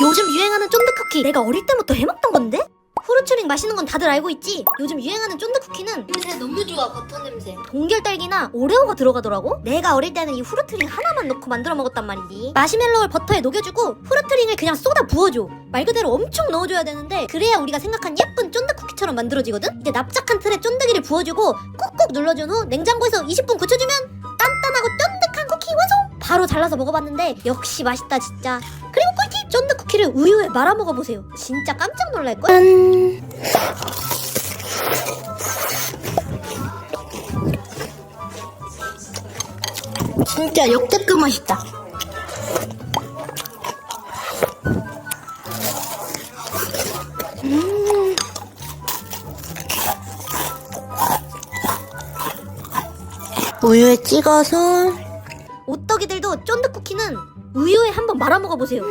요즘 유행하는 쫀득 쿠키 내가 어릴 때부터 해먹던 건데? 후르츠링 맛있는 건 다들 알고 있지? 요즘 유행하는 쫀득 쿠키는 냄새 너무 좋아 버터 냄새 동결 딸기나 오레오가 들어가더라고? 내가 어릴 때는 이 후르트링 하나만 넣고 만들어 먹었단 말이지. 마시멜로우를 버터에 녹여주고 후르트링을 그냥 쏟아 부어줘. 말 그대로 엄청 넣어줘야 되는데 그래야 우리가 생각한 예쁜 쫀득 쿠키처럼 만들어지거든? 이제 nap작한 틀에 쫀득이를 부어주고 꾹꾹 눌러준 후 냉장고에서 20분 굳혀주면 단단하고 쫀득한 쿠키 완성! 바로 잘라서 먹어봤는데 역시 맛있다 진짜. 그리고! 쫀득 쿠키를 우유에 말아 먹어보세요. 진짜 깜짝 놀랄걸? 진짜 역대급 맛있다 우유에 찍어서 오떡이들도 쫀득 쿠키는 우유에 한번 말아 먹어보세요.